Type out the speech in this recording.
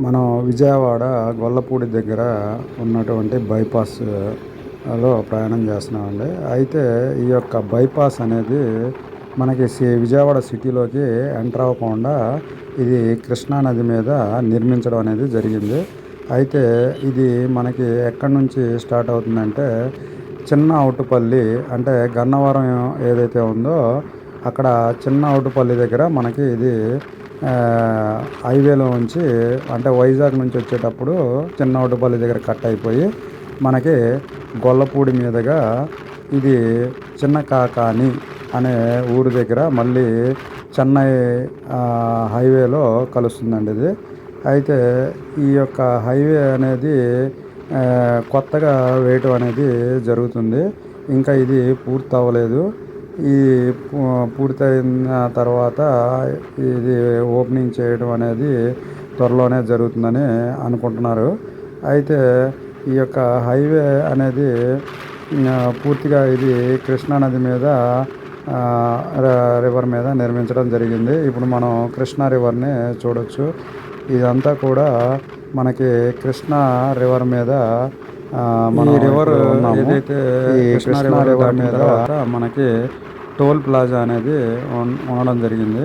మనం విజయవాడ గొల్లపూడి దగ్గర ఉన్నటువంటి బైపాస్లో ప్రయాణం చేస్తున్నామండి. అయితే ఈ యొక్క బైపాస్ అనేది మనకి సి- విజయవాడ సిటీలోకి ఎంటర్ అవ్వకుండా ఇది కృష్ణా నది మీద నిర్మించడం అనేది జరిగింది. అయితే ఇది మనకి ఎక్కడి నుంచి స్టార్ట్ అవుతుందంటే చిన్న అవుటుపల్లి అంటే గన్నవరం ఏదైతే ఉందో అక్కడ చిన్న అవుటుపల్లి దగ్గర మనకి ఇది హైవేలో నుంచి అంటే వైజాగ్ నుంచి వచ్చేటప్పుడు చిన్న అవుటుపల్లి దగ్గర కట్ అయిపోయి మనకి గొల్లపూడి మీదుగా ఇది చిన్న కాకాని అనే ఊరు దగ్గర మళ్ళీ చెన్నై హైవేలో కలుస్తుందండి ఇది. అయితే ఈ యొక్క హైవే అనేది కొత్తగా వేయటం అనేది జరుగుతుంది. ఇంకా ఇది పూర్తి అవ్వలేదు ఈ పూ- పూర్తయిన తర్వాత ఇది ఓపెనింగ్ చేయడం అనేది త్వరలోనే జరుగుతుందని అనుకుంటున్నారు. అయితే ఈ యొక్క హైవే అనేది పూర్తిగా ఇది కృష్ణా నది మీద రివర్ మీద నిర్మించడం జరిగింది. ఇప్పుడు మనం కృష్ణా రివర్ని చూడొచ్చు. ఇదంతా కూడా మనకి కృష్ణా రివర్ మీద మనం రివర్ ఏదైతే కృష్ణా రివర్ మీద మనకి టోల్ ప్లాజా అనేది ఉండడం జరిగింది.